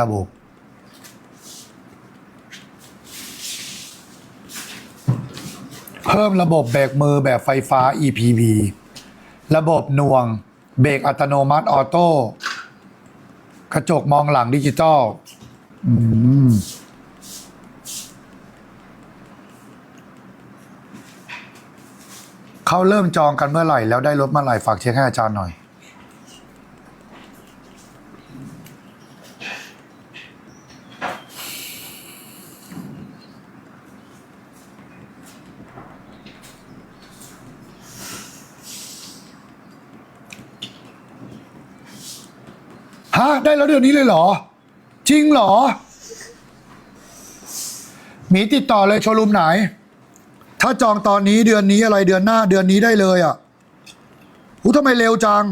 ระบบ เพิ่มระบบเบรกมือแบบไฟฟ้า EPV ระบบหน่วง เบรกอัตโนมัติออโต้กระจกมองหลังดิจิตอลเขาเริ่มจองกันเมื่อไหร่ แล้วได้รถเมื่อไหร่ ฝากเช็คให้อาจารย์หน่อย ฮะได้แล้วเดือนนี้เลยเหรอ จริงเหรอ มีติดต่อเลยโชว์รูมไหน ถ้าจองตอนนี้เดือนนี้อะไรเดือนหน้าเดือนนี้ได้เลยอะหูทำไมเร็วจัง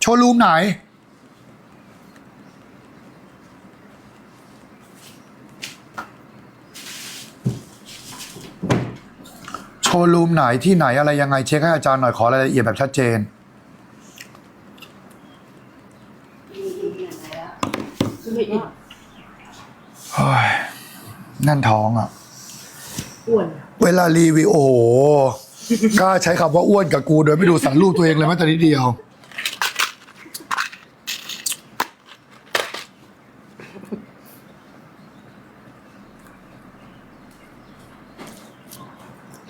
โชว์รูมไหน โชว์รูมไหนที่ไหนอะไรยังไงเช็คให้อาจารย์หน่อยขอรายละเอียดแบบชัดเจน คือ เห็นว่าเฮ้ยแนั่นท้องอะ อ้วนเวลารีวิวโอ้โหกล้าใช้คำว่าอ้วนกับกูโดยไม่ดูสันรูปตัวเองเลยแม้แต่นิดเดียว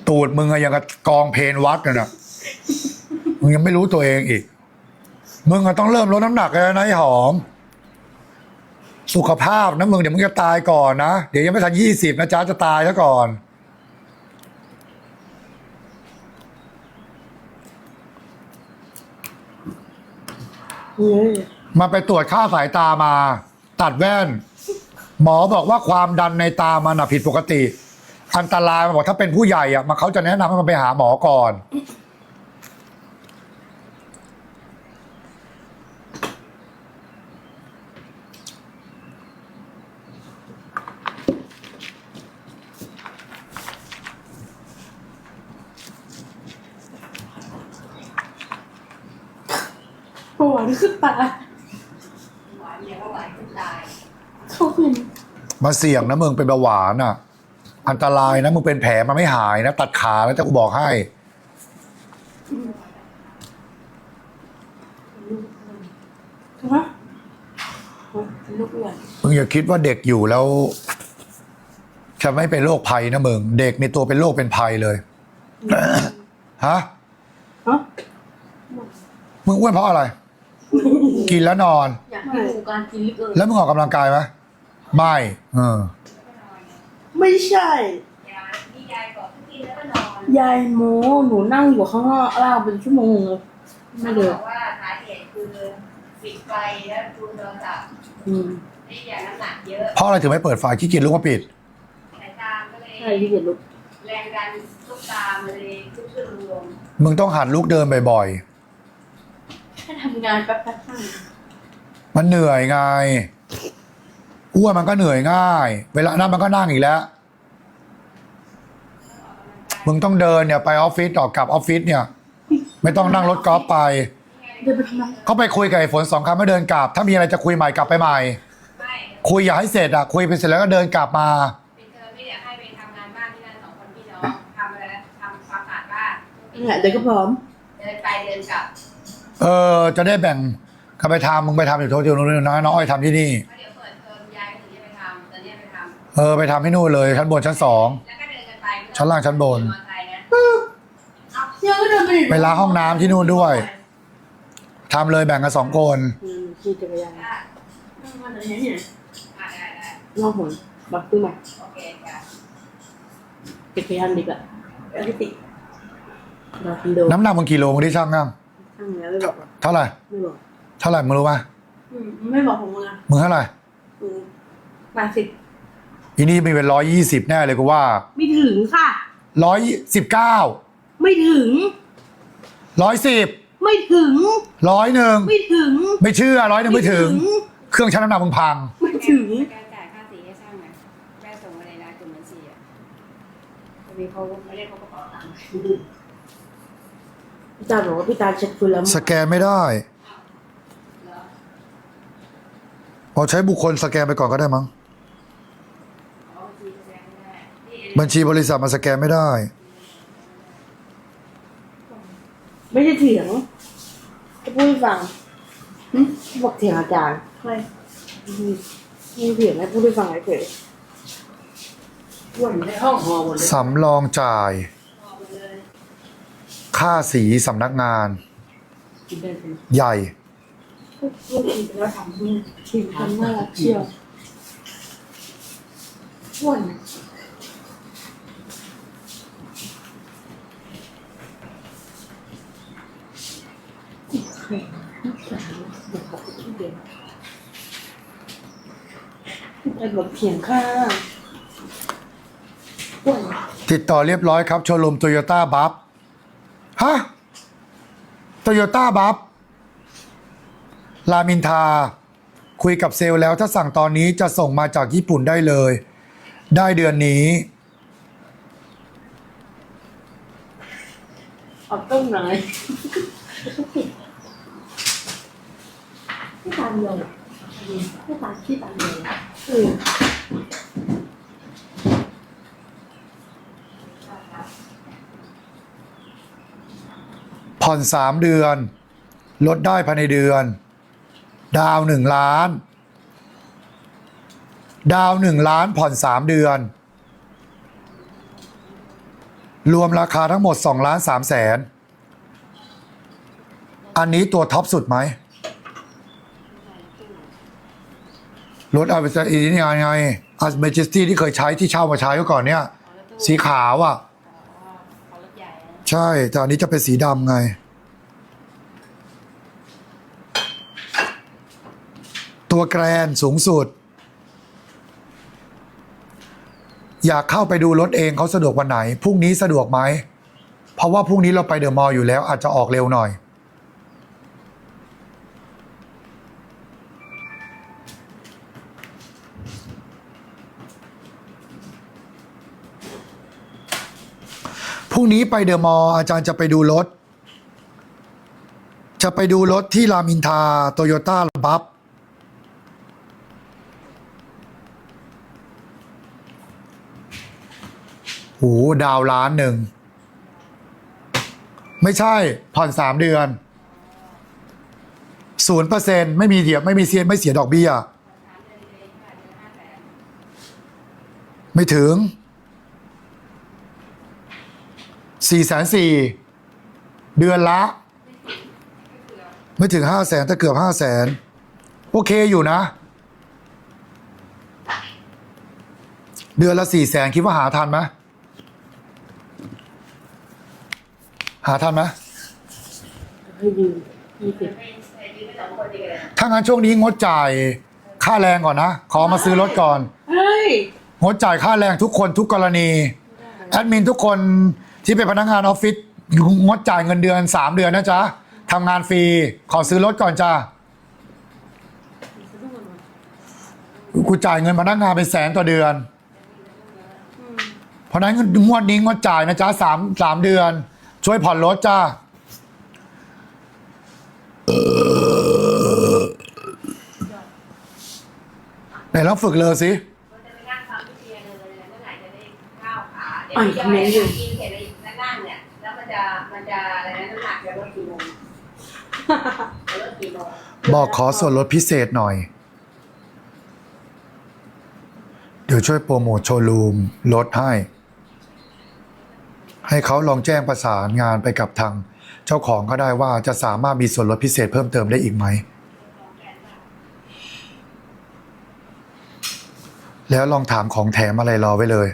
ตูดมึงอะยังกับกองเพนวัดน่ะนะมึงยังไม่รู้ตัวเองอีก มึงอะต้องเริ่มลดน้ำหนักแล้วนะไอ้หอม สุขภาพนะมึงเดี๋ยวมึงจะตายก่อนนะ เดี๋ยวยังไม่ทันยี่สิบนะจ๊ะจะตายแล้วก่อนเฮ้ยมาไปตรวจค่าสายตามา ตัดแว่น หมอบอกว่าความดันในตามันอะผิดปกติ อันตรายมันบอกถ้าเป็นผู้ใหญ่อะมาเขาจะแนะนำให้มันไปหาหมอก่อน ปวดขึ้นตาหวานเยอะก็หวานขึ้นตายเขาเป็นมาเสี่ยงนะมึงเป็นเบาหวานอะอันตรายนะมึงเป็นแผลมันไม่หายนะ ตัดขาแล้วจะกูบอกให้ใช่ไหมเป็นลูกอ้วนมึงอย่าคิดว่าเด็กอยู่แล้ว จะไม่เป็นโรคภัยนะมึง เด็กในตัวเป็นโรคเป็นภัยเลย ฮะ ฮะมึงอ้วนเพราะอะไร กินแล้วนอน อยากให้ดูการกินลิเกอร์แล้วมึงออกกำลังกายไหมไม่เออ ไม่ใช่ ยานี่ยายบอกกินแล้วก็นอนยายโมหนูนั่งอยู่ข้างนอกล่างเป็นชั่วโมงเลยไม่เดิบนอกว่าสาเหตุคือปิดไฟแล้วดูโทรศัพท์อืมนี่อย่างน้ำหนักเยอะเพราะอะไรถึงไม่เปิดไฟขี้เกียจลุกมาปิด สายตาก็เลยใช่ที่เห็นลูกแรงดันลูกตามันเลยขึ้นขึ้นลงลงมึงต้องหัดลุกเดินบ่อยแค่ ทำงานแป๊บๆข้างๆมันเหนื่อยไงอ้วนมันก็เหนื่อยง่าย เวลานั้นมันก็นั่งอีกแล้ว มึงต้องเดินเนี่ยไปออฟฟิศออกกลับออฟฟิศเนี่ย ไม่ต้องนั่งรถกอล์ฟไป เดินไปทำไมเขาไปคุยกับไอ้ฝนสองคำไม่เดินกลับ ถ้ามีอะไรจะคุยใหม่กลับไปใหม่ไม่คุยอย่าให้เสร็จอะคุยไปเสร็จแล้วก็เดินกลับมา เป็นเธอไม่อยากให้ไปทำงานบ้านที่นั่นสองคนพี่น้องทำอะไรนะทำความสะอาดบ้าน เนี่ยเดี๋ยวก็พร้อม เดินไปเดินกลับ เออจะได้แบ่งกันไปทำมึงไปทำอยู่โทษเดียวนู้นน้อยน้องอ้อยทำที่นี่ เพราะเดี๋ยวเปิดเทอมยายก็ถึงจะไปทำตอนนี้ไปทำเออไปทำที่นู่นเลยชั้นบนชั้นสอง แล้วก็เดินกันไปไม่ต้องชั้นล่างชั้นบน มอเตอร์ไซค์นะเนี่ยก็เดินไปไปล้างห้องน้ำที่นู่นด้วยทำเลยแบ่งกันสองคน อืมขี่จักรยานอะมันอะไรเนี่ยอะได้ได้ลองหนบักตื้อมาโอเคจ้ะจักรยานดีกว่าเอาที่ติเราคอนโดน้ำหนักมึงกี่โลมึงได้ช่างยัง ช่างแล้วไม่บอกหรอกเท่าไหร่ ไม่บอกเท่าไหร่มึงรู้ป่ะอืมไม่บอกผมนะมึงเท่าไหร่อืมมาสิอีนี่มีเป็นร้อยยี่สิบแน่เลยกูว่าไม่ถึงค่ะ ร้อยสิบเก้าไม่ถึง ร้อยสิบไม่ถึง ร้อยหนึ่งไม่ถึงไม่เชื่อร้อยหนึ่งไม่ถึง เครื่องชั่งน้ำหนักมึงพัง ไม่ถึง การจ่ายค่าสีให้ช่างนะแม่ส่งมาเลยนะกลุ่มบัญชีอะวันนี้เขาไม่ได้เขากระเป๋าตังค์ พี่ตาบอกว่าพี่ตาเช็คคุณแล้วสแกนไม่ได้เหรอเอาใช้บุคคลสแกนไปก่อนก็ได้มั้งอ๋อบัญชีแสดงไม่ได้นี่บัญชีบริษัทมาสแกนไม่ได้ ไม่ได้เถียงจะพูดให้ฟังหึบอกเถียงอาจารย์ใช่ไม่เถียงนะพูดให้ฟังเฉยอ้วนในห้องหอหมดเลย สำรองจ่ายหอหมดเลย ค่าสีสำนักงาน ใหญ่ลูกกินไปแล้วทำมือกินทำน่ารักเชียวอ้วนไอ้แบบเถียงข้าอ้วน ติดต่อเรียบร้อยครับ โชว์รูมโตโยต้าบัฟ ฮะโตโยต้าบัฟลามินทา คุยกับเซลล์แล้วถ้าสั่งตอนนี้จะส่งมาจากญี่ปุ่นได้เลย ได้เดือนนี้เอาต้มหน่อยไม่ตามเลยไม่ตามที่ตามเลยเออ ผ่อนสามเดือน ลดได้ภายในเดือน ดาวหนึ่งล้าน ดาวหนึ่งล้านผ่อนสามเดือน รวมราคาทั้งหมดสองล้านสามแสนอันนี้ตัวท็อปสุดไหมรถอาเวสอีนี่ไงอัสเมจิสตี้ที่เคยใช้ที่เช่ามาใช้ก่อนเนี่ย สีขาวอะ ใช่แต่อันนี้จะเป็นสีดำไง ตัวแกรนสูงสุด อยากเข้าไปดูรถเองเขาสะดวกวันไหน พรุ่งนี้สะดวกไหม เพราะว่าพรุ่งนี้เราไปเดอะมอลล์อยู่แล้วอาจจะออกเร็วหน่อย รุ่งนี้ไปเดอะมอลล์อาจารย์จะไปดูรถ จะไปดูรถที่รามินทาโตโยต้าบัฟโหดาวล้านหนึ่ง ไม่ใช่ ผ่อนสามเดือนศูนย์เปอร์เซ็นไม่มีเดียไม่มีเสียนไม่เสียดอกเบี้ย ไม่ถึง สี่แสนสี่เดือนละ ไม่ถึงห้าแสนแต่เกือบห้าแสนโอเคอยู่นะ เดือนละสี่แสนคิดว่าหาทันไหมหาทันไหมให้ยืมยี่สิบไม่ใช่ยืมไปสองคนดีกันเลยถ้างั้นช่วงนี้งดจ่ายค่าแรงก่อนนะ ขอมาซื้อรถก่อนเฮ้ยงดจ่ายค่าแรงทุกคนทุกกรณี แอดมินทุกคน ที่เป็นพนักงานออฟฟิศงดจ่ายเงินเดือน 3 เดือนนะจ๊ะทำงานฟรี ขอซื้อรถก่อนจ้ากูจ่ายเงินพนักงานเป็นแสนต่อเดือน เพราะฉะนั้นงวดนี้งดจ่ายนะจ๊ะสามสามเดือน ช่วยผ่อนรถจ้าไหนลองฝึกเลยสิเราจะไปนั่งฟังวิทยาเลยเมื่อไหร่จะได้ก้าวขาเดี๋ย บอกขอส่วนลดพิเศษหน่อย เดี๋ยวช่วยโปรโมทโชว์รูมลดให้ ให้เขาลองแจ้งประสานงานไปกับทาง เจ้าของก็ได้ว่าจะสามารถมีส่วนลดพิเศษเพิ่มเติมได้อีกไหม แล้วลองถามของแถมอะไรรอไว้เลย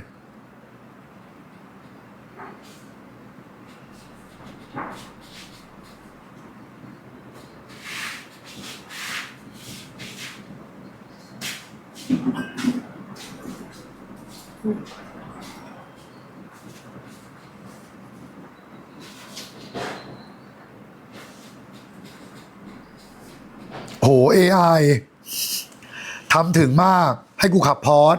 โห AI ทำถึงมากให้กูขับพอร์ต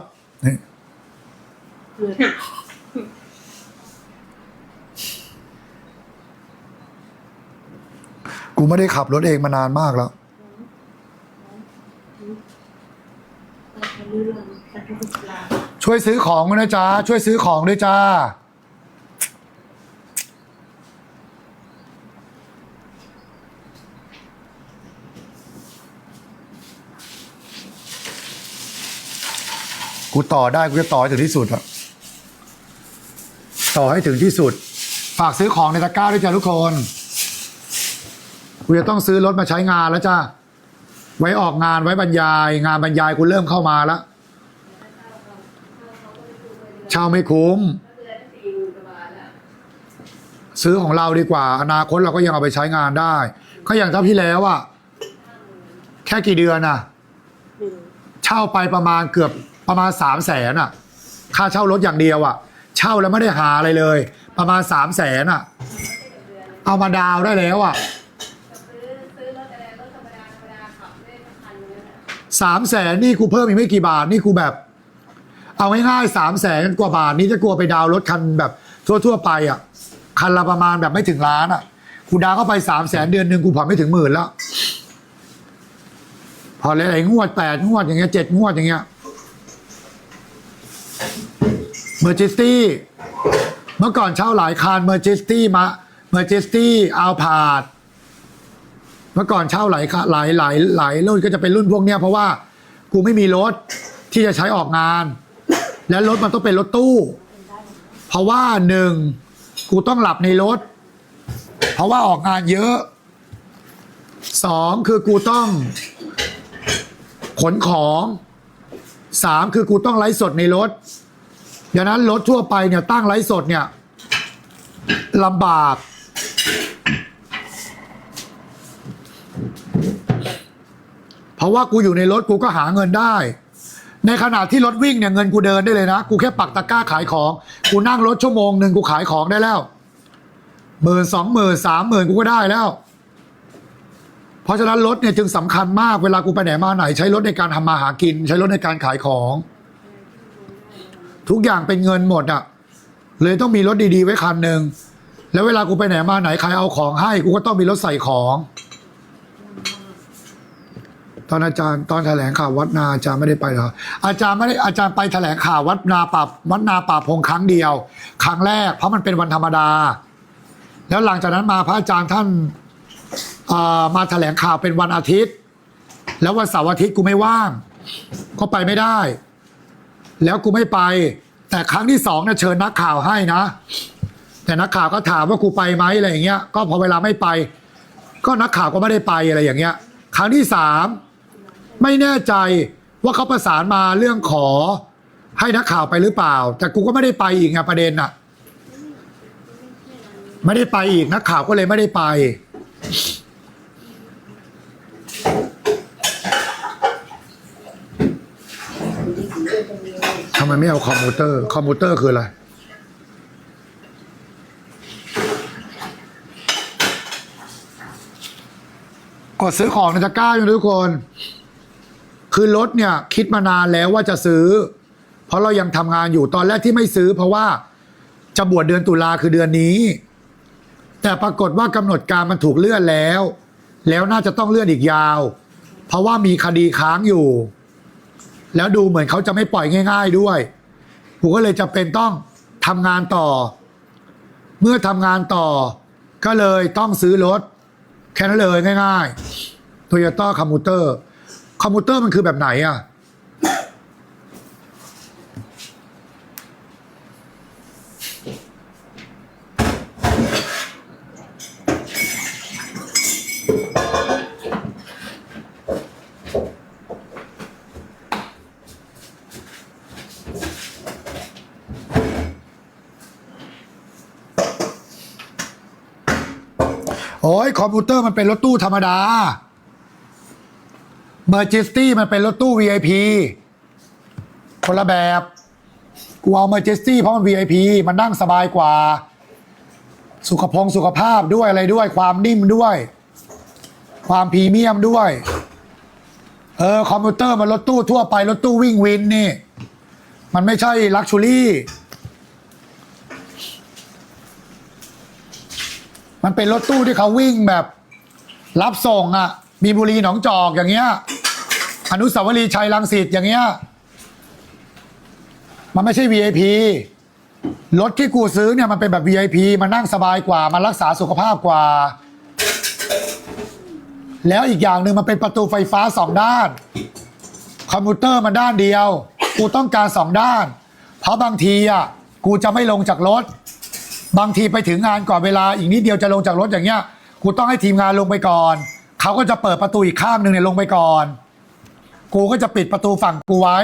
กูไม่ได้ขับรถเองมานานมากแล้ว ช่วยซื้อของด้วยนะจ๊ะ ช่วยซื้อของด้วยจ้า กูต่อได้กูจะต่อให้ถึงที่สุดอะต่อให้ถึงที่สุด ฝากซื้อของในตะกร้าด้วยจ้าทุกคนกูจะต้องซื้อรถมาใช้งานแล้วจ้าไว้ออกงานไว้บรรยาย งานบรรยายกูเริ่มเข้ามาแล้วเช่าไม่คุ้มเดือนสี่หมื่นกว่าบาทแล้วซื้อของเราดีกว่า อนาคตเราก็ยังเอาไปใช้งานได้ ก็อย่างเท่าที่แล้วอะแค่กี่เดือนอะหนึ่งเช่าไปประมาณเกือบ ประมาณสามแสนอะ ค่าเช่ารถอย่างเดียวอะ เช่าแล้วไม่ได้หาอะไรเลย ประมาณสามแสนอะ เอามาดาวได้แล้วอะซื้อซื้อรถอะสามแสนนี่กูเพิ่มอีกไม่กี่บาทนี่กูแบบ เอาง่ายๆสามแสนกว่าบาท นี่จะกลัวไปดาวรถคันแบบทั่วๆไปอะ คันละประมาณแบบไม่ถึงล้านอะกูดาวเข้าไปสามแสนเดือนหนึ่งกูผ่อนไม่ถึงหมื่นแล้วพอหลายๆงวดแปดงวดอย่างเงี้ยเจ็ดงวดอย่างเงี้ย เมอร์จิสตี้เมื่อก่อนเช่าหลายคันเมอร์จิสตี้มาเมอร์จิสตี้เอาพาดเมื่อก่อนเช่าหลายคันหลายหลายหลายรุ่นก็จะเป็นรุ่นพวกเนี้ยเพราะว่ากูไม่มีรถที่จะใช้ออกงาน และรถมันต้องเป็นรถตู้ เพราะว่าหนึ่งกูต้องหลับในรถ เพราะว่าออกงานเยอะสองคือกูต้องขนของสามคือกูต้องไลฟ์สดในรถ ดังนั้นรถทั่วไปเนี่ยตั้งไลฟ์สดเนี่ยลำบาก เพราะว่ากูอยู่ในรถกูก็หาเงินได้ ในขณะที่รถวิ่งเนี่ยเงินกูเดินได้เลยนะ กูแค่ปักตะกร้าขายของ กูนั่งรถชั่วโมงหนึ่งกูขายของได้แล้วหมื่นสองหมื่นสามหมื่นกูก็ได้แล้ว เพราะฉะนั้นรถเนี่ยจึงสำคัญมากเวลากูไปไหนมาไหน ใช้รถในการทำมาหากิน ใช้รถในการขายของ ทุกอย่างเป็นเงินหมดอะ เลยต้องมีรถดีๆ ไว้คันหนึ่งแล้วเวลากูไปไหนมาไหนใครเอาของให้กูก็ต้องมีรถใส่ของ ตอนอาจารย์ตอนแถลงข่าววัดนาอาจารย์ไม่ได้ไปเหรออาจารย์ไม่ได้อาจารย์ไปแถลงข่าววัดนาป่าวัดนาป่าพงครั้งเดียว ครั้งแรก เพราะมันเป็นวันธรรมดา แล้วหลังจากนั้นมาพระอาจารย์ท่านมาแถลงข่าวเป็นวันอาทิตย์ แล้ววันเสาร์อาทิตย์กูไม่ว่าง ก็ไปไม่ได้ แล้วกูไม่ไป แต่ครั้งที่สองเนี่ยเชิญนักข่าวให้นะ แต่นักข่าวก็ถามว่ากูไปไหมอะไรอย่างเงี้ยก็พอเวลาไม่ไป ก็นักข่าวก็ไม่ได้ไปอะไรอย่างเงี้ย ครั้งที่สามไม่แน่ใจว่าเขาประสานมาเรื่องขอให้นักข่าวไปหรือเปล่า แต่กูก็ไม่ได้ไปอีกไงประเด็นน่ะไม่ได้ไปอีกนักข่าวก็เลยไม่ได้ไปำไมไม่เอาคอมพิวเตอร์ คอมพิวเตอร์คืออะไร กดซื้อของในตะกร้าอยู่ทุกคน คือรถเนี่ย คิดมานานแล้วว่าจะซื้อ เพราะเรายังทำงานอยู่ตอนแรกที่ไม่ซื้อ เพราะว่าจะบวชเดือนตุลาคือเดือนนี้ แต่ปรากฏว่ากำหนดการมันถูกเลื่อนแล้ว แล้วน่าจะต้องเลื่อนอีกยาว เพราะว่ามีคดีค้างอยู่ แล้วดูเหมือนเขาจะไม่ปล่อยง่าย ๆด้วยผูก็เลยจะเป็นต้องทำงานต่อ เมื่อทำงานต่อ ก็เลยต้องซื้อรถ แค่นั้นเลยง่ายๆ Toyota คอมมูเตอร์คอมมูเตอร์มันคือแบบไหนอะ โอ้ยคอมพิวเตอร์มันเป็นรถตู้ธรรมดาเมอร์จิสตี้มันเป็นรถตู้ VIP คนละแบบ กูเอาเมอร์จิสตี้เพราะมัน VIP มันนั่งสบายกว่า สุขพงสุขภาพด้วยอะไรด้วย ความนิ่มด้วย ความพรีเมียมด้วย เออ คอมพิวเตอร์มันรถตู้ทั่วไป รถตู้วิ่งวินนี่ มันไม่ใช่ลักชูรี่ มันเป็นรถตู้ที่เขาวิ่งแบบ รับส่งอะ่ะ มีบุรีหนองจอกอย่างเงี้ย อนุสาวรีย์ชัยรังสิตอย่างเงี้ย มันไม่ใช่ VIP รถที่กูซื้อเนี่ยมันเป็นแบบ VIP มันนั่งสบายกว่า มันรักษาสุขภาพกว่า แล้วอีกอย่างหนึ่งมันเป็นประตูไฟฟ้าสองด้าน คอมพิวเตอร์มันด้านเดียว กูต้องการสองด้าน เพราะบางทีอะกูจะไม่ลงจากรถ บางทีไปถึงงานก่อนเวลาอีกนิดเดียวจะลงจากรถอย่างเงี้ยกูต้องให้ทีมงานลงไปก่อนเขาก็จะเปิดประตูอีกข้างหนึ่งเนี่ยลงไปก่อน กูก็จะปิดประตูฝั่งกูไว้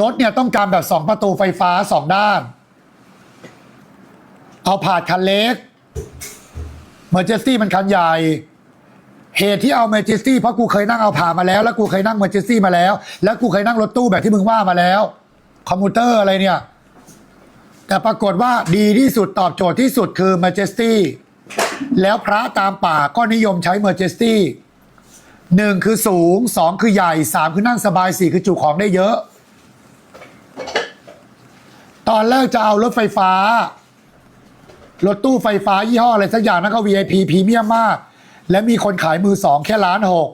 รถเนี่ยต้องการแบบสองประตูไฟฟ้าสองด้าน เอาผาดคันเล็กเมอร์เจสตี้มันคันใหญ่เหตุที่เอาเมอร์เจสตี้เพราะกูเคยนั่งเอาผ่ามาแล้ว แล้วกูเคยนั่งเมอร์เจสตี้มาแล้ว แล้วกูเคยนั่งรถตู้แบบที่มึงว่ามาแล้ว คอมพิวเตอร์อะไรเนี่ย แต่ปรากฏว่าดีที่สุดตอบโจทย์ที่สุดคือ Majesty แล้วพระตามป่าก็นิยมใช้ Majesty หนึ่งคือสูงสองคือใหญ่สามคือนั่งสบายสี่คือจุของได้เยอะ ตอนแรกจะเอารถไฟฟ้า รถตู้ไฟฟ้ายี่ห้ออะไรสักอย่างนั่นก็ VIP พรีเมียมมาก และมีคนขายมือสองแค่ล้านหก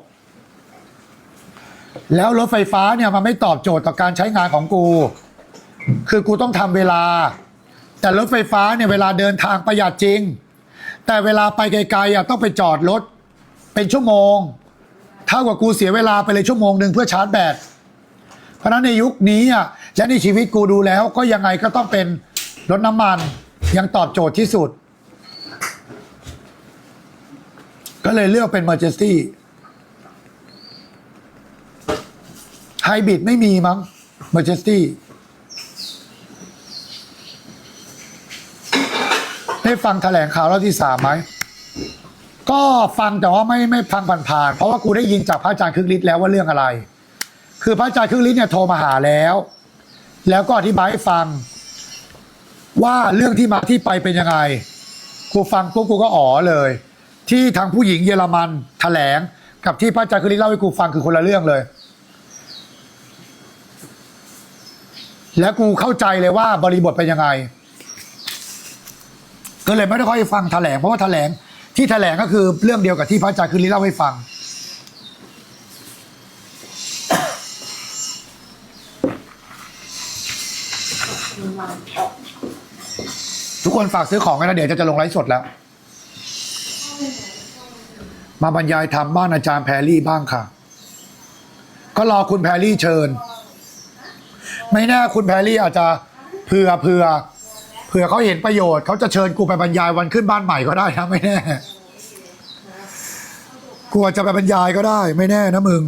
แล้วรถไฟฟ้าเนี่ยมันไม่ตอบโจทย์ต่อการใช้งานของกู คือกูต้องทำเวลา แต่รถไฟฟ้าเนี่ยเวลาเดินทางประหยัดจริง แต่เวลาไปไกลๆอะต้องไปจอดรถเป็นชั่วโมงเท่ากับกูเสียเวลาไปเลยชั่วโมงหนึ่งเพื่อชาร์จแบตเพราะฉะนั้นในยุคนี้อะและในชีวิตกูดูแล้วก็ยังไงก็ต้องเป็นรถน้ำมันยังตอบโจทย์ที่สุด ก็เลยเลือกเป็น Majesty ไฮบริดไม่มีมั้ง Majesty ได้ฟังแถลงข่าวรอบที่สามไหมก็ฟังแต่ว่าไม่ไม่ฟังผ่านๆเพราะว่ากูได้ยินจากพระอาจารย์คึกฤทธิ์แล้วว่าเรื่องอะไร คือพระอาจารย์คึกฤทธิ์เนี่ยโทรมาหาแล้ว แล้วก็อธิบายให้ฟัง ว่าเรื่องที่มาที่ไปเป็นยังไง กูฟังปุ๊บกูก็อ๋อเลย ที่ทางผู้หญิงเยอรมันแถลง กับที่พระอาจารย์คึกฤทธิ์เล่าให้กูฟังคือคนละเรื่องเลย แล้วกูเข้าใจเลยว่าบริบทเป็นยังไง ก็เลยไม่ได้ค่อยฟังแถลงเพราะว่าแถลงที่แถลงก็คือเรื่องเดียวกับที่พระอาจารย์คืนนี้เล่าให้ฟัง ทุกคนฝากซื้อของกันนะเดี๋ยวจะจะลงไลฟ์สดแล้ว มาบรรยายทำบ้านอาจารย์แพรรี่บ้างค่ะ ก็รอคุณแพรรี่เชิญ ไม่แน่คุณแพรรี่อาจจะเผื่อเผื่อ เผื่อเขาเห็นประโยชน์เขาจะเชิญกูไปบรรยายวันขึ้นบ้านใหม่ก็ได้นะไม่แน่กูอาจจะไปบรรยายก็ได้ ไม่แน่นะมึง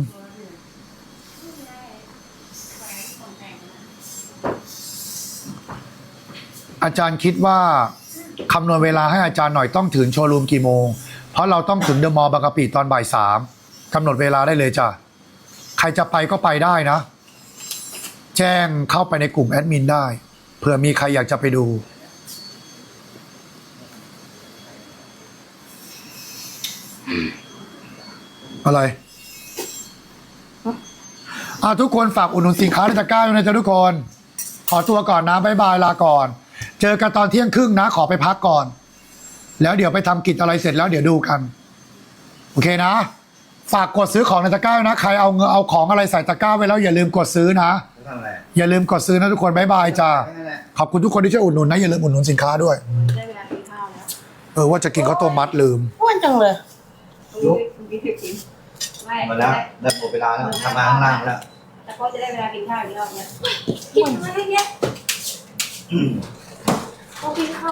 อาจารย์คิดว่าคำนวณเวลาให้อาจารย์หน่อยต้องถึงโชว์รูมกี่โมง เพราะเราต้องถึงเดอะมอลล์บางกะปิตอนบ่ายสามกำหนดเวลาได้เลยจ้ะ ใครจะไปก็ไปได้นะ แจ้งเข้าไปในกลุ่มแอดมินได้ เผื่อมีใครอยากจะไปดู อะไรอะทุกคนฝากอุดหนุนสินค้าในตะกร้าด้วยนะจ๊ะทุกคน ขอตัวก่อนนะบายบายลาก่อน เจอกันตอนเที่ยงครึ่งนะ ขอไปพักก่อน แล้วเดี๋ยวไปทำกิจอะไรเสร็จแล้วเดี๋ยวดูกัน โอเคนะ ฝากกดซื้อของในตะกร้าด้วยนะ ใครเอาเงินเอาของอะไรใส่ตะกร้าไว้แล้วอย่าลืมกดซื้อนะ ทำอะไรอย่าลืมกดซื้อนะทุกคนบายบายจ้าแค่นั้นแหละขอบคุณทุกคนที่ช่วยอุดหนุนนะ อย่าลืมอุดหนุนสินค้าด้วย ได้เวลากินข้าวแล้วเออว่าจะกินข้าวต้มมัดลืม อ้วนจังเลยลุกกินกินไม่ หมดแล้วเริ่หมดเวลาแล้วทำงานข้างล่างแล้วแต่ก็จะได้เวลากินข้าวอีกรอบเนี่ยกินมาเยอะแยอกินข้าว